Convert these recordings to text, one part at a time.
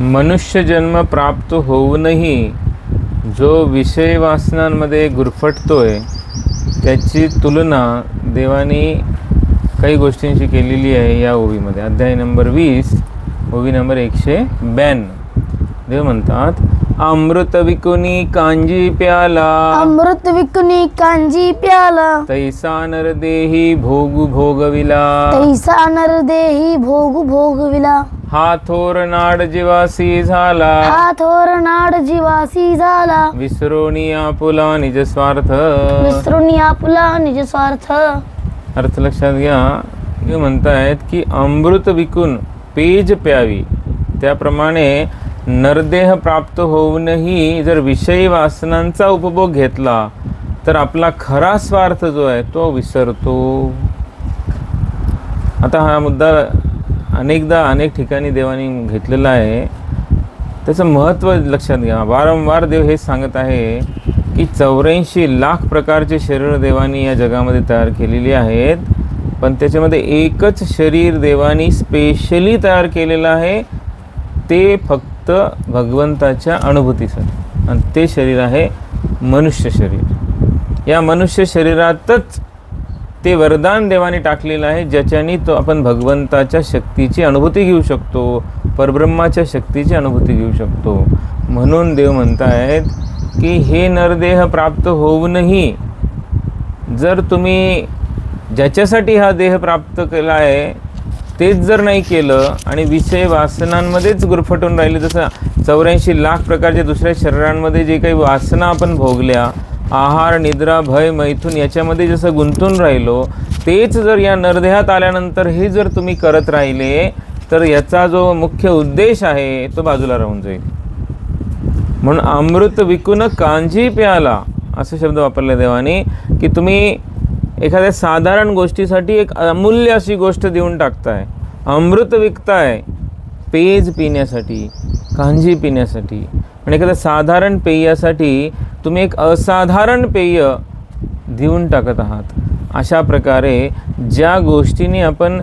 मनुष्य जन्म प्राप्त होऊनही जो विषय वासनांमध्ये गुरफटतोय त्याची तुलना देवाने काही गोष्टींशी केलेली आहे या ओवीमध्ये. अध्याय नंबर वीस ओवी नंबर एकशे ब्याण्णव. देव म्हणतात अमृत विकुनी कांजी प्याला. अमृत विकुनी कांजी प्याला. तैसा नर देही भोगू भोगविला। तैसा नर देही भोग भोगविला. हा थोर नाड जीवासी झाला। हा थोर नाड जीवासी झाला. विसरोनी आपुला निज स्वार्थ। विसरून आपुला निज स्वार्थ. अर्थ लक्षात घ्या हे म्हणतायत की अमृत विकून पेज प्यावी. त्याप्रमाणे नरदेह प्राप्त होऊनही जर विषयी वासनांचा उपभोग घेतला तर आपला खरा स्वार्थ जो आहे तो विसरतो. आता हा मुद्दा अनेकदा अनेक ठिकाणी देवाने घेतलेला आहे. त्याचं महत्त्व लक्षात घ्या. वारंवार देव हे सांगत आहे की चौऱ्याऐंशी लाख प्रकारचे शरीर देवानी या जगामध्ये तयार केलेली आहेत. पण त्याच्यामध्ये एकच शरीर देवानी स्पेशली तयार केलेलं आहे. ते फक्त भगवंताच्या अनुभूतीसाठी. आणि ते शरीर आहे मनुष्य शरीर. या मनुष्य शरीरातच ते वरदान देवाने टाकलेलं आहे ज्याच्याने तो आपण भगवंताच्या शक्तीची अनुभूती घेऊ शकतो परब्रह्माच्या शक्तीची अनुभूती घेऊ शकतो. म्हणून देव म्हणतायत की हे नरदेह प्राप्त होऊनही जर तुम्ही ज्याच्यासाठी हा देह प्राप्त केला आहे तेच जर नाही केलं आणि विषय वासनांमध्येच गुरफटून राहिले जसं चौऱ्याऐंशी लाख प्रकारच्या दुसऱ्या शरीरांमध्ये जे काही वासना आपण भोगल्या आहार निद्रा भय मैथून याच्यामध्ये जसं गुंतून राहिलो तेच जर या नरदेहात आल्यानंतर हे जर तुम्ही करत राहिले तर याचा जो मुख्य उद्देश आहे तो बाजूला राहून जाईल. म्हणून अमृत विकून कांजी प्याला असे शब्द वापरले देवाने की तुम्ही एखाद्या साधारण गोष्टीसाठी एक अमूल्य अशी गोष्ट देऊन टाकताय. अमृत विकताय. पेज पिण्यासाठी कांजी पिण्यासाठी आणि एखाद्या साधारण पेयासाठी तुम्ही एक असाधारण पेय देऊन टाकत आहात. अशा प्रकारे ज्या गोष्टीने आपण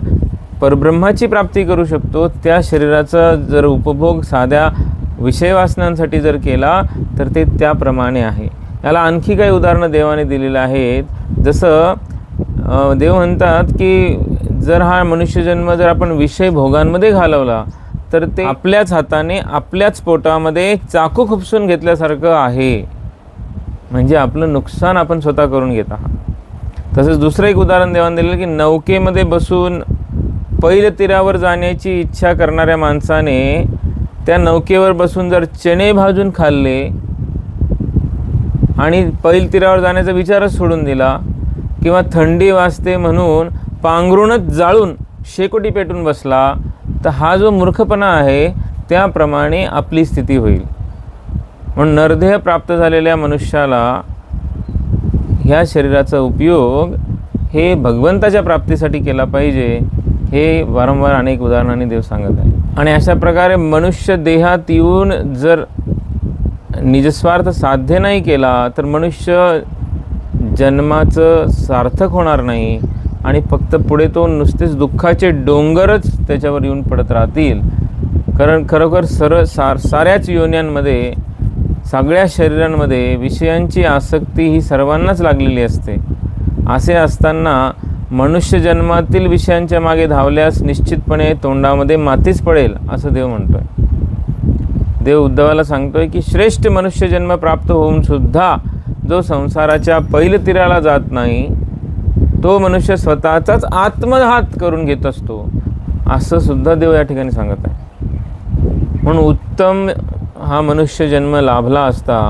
परब्रह्माची प्राप्ती करू शकतो त्या शरीराचा जर उपभोग साध्या विषयवासनांसाठी जर केला तर ते त्याप्रमाणे आहे. याला आणखी काही उदाहरणं देवाने दिलेलं आहेत. जसं देव म्हणतात की जर हा मनुष्यजन्म जर आपण विषय भोगांमध्ये घालवला तर ते आपल्याच हाताने आपल्याच पोटामध्ये चाकू खुपसून घेतल्यासारखं आहे. म्हणजे आपलं नुकसान आपण स्वतः करून घेत आहात. तसंच दुसरं एक उदाहरण देवाने दिलेलं की नौकेमध्ये बसून पैल तीरावर जाण्याची इच्छा करणाऱ्या माणसाने त्या नौकेवर बसून जर चणे भाजून खाल्ले आणि पैल तीरावर जाण्याचा विचारच सोडून दिला किंवा थंडी वाजते म्हणून पांघरूणच जाळून शेकोटी पेटून बसला तर हा जो मूर्खपणा आहे त्याप्रमाणे आपली स्थिती होईल. म्हणून नरदेह प्राप्त झालेल्या मनुष्याला ह्या शरीराचा उपयोग हे भगवंताच्या प्राप्तीसाठी केला पाहिजे हे वारंवार अनेक उदाहरणांनी देव सांगत आहे. आणि अशा प्रकारे मनुष्य देहात येऊन जर निजस्वार्थ साध्य नाही केला तर मनुष्य जन्माचं सार्थक होणार नाही आणि फक्त पुढे तो नुसतेच दुःखाचे डोंगरच त्याच्यावर येऊन पडत राहतील. कारण खरोखर सर सार साऱ्याच योन्यांमध्ये सगळ्या शरीरांमध्ये विषयांची आसक्ती ही सर्वांनाच लागलेली असते. असे असताना मनुष्य जन्मातील विषयांच्या मागे धावल्यास निश्चितपणे तोंडामध्ये मातीच पडेल असं देव म्हणतोय. देव उद्धवाला सांगतोय की श्रेष्ठ मनुष्य जन्म प्राप्त होऊन सुद्धा जो संसाराच्या पैल जात नाही तो मनुष्य स्वतःचाच आत्मघात करून घेत असतो असं सुद्धा देव या ठिकाणी सांगत आहे. म्हणून उत्तम हा मनुष्य जन्म लाभला असता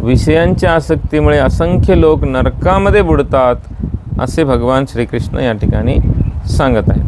विषयांच्या आसक्तीमुळे असंख्य लोक नरकामध्ये बुडतात असे भगवान श्रीकृष्ण या ठिकाणी सांगत आहे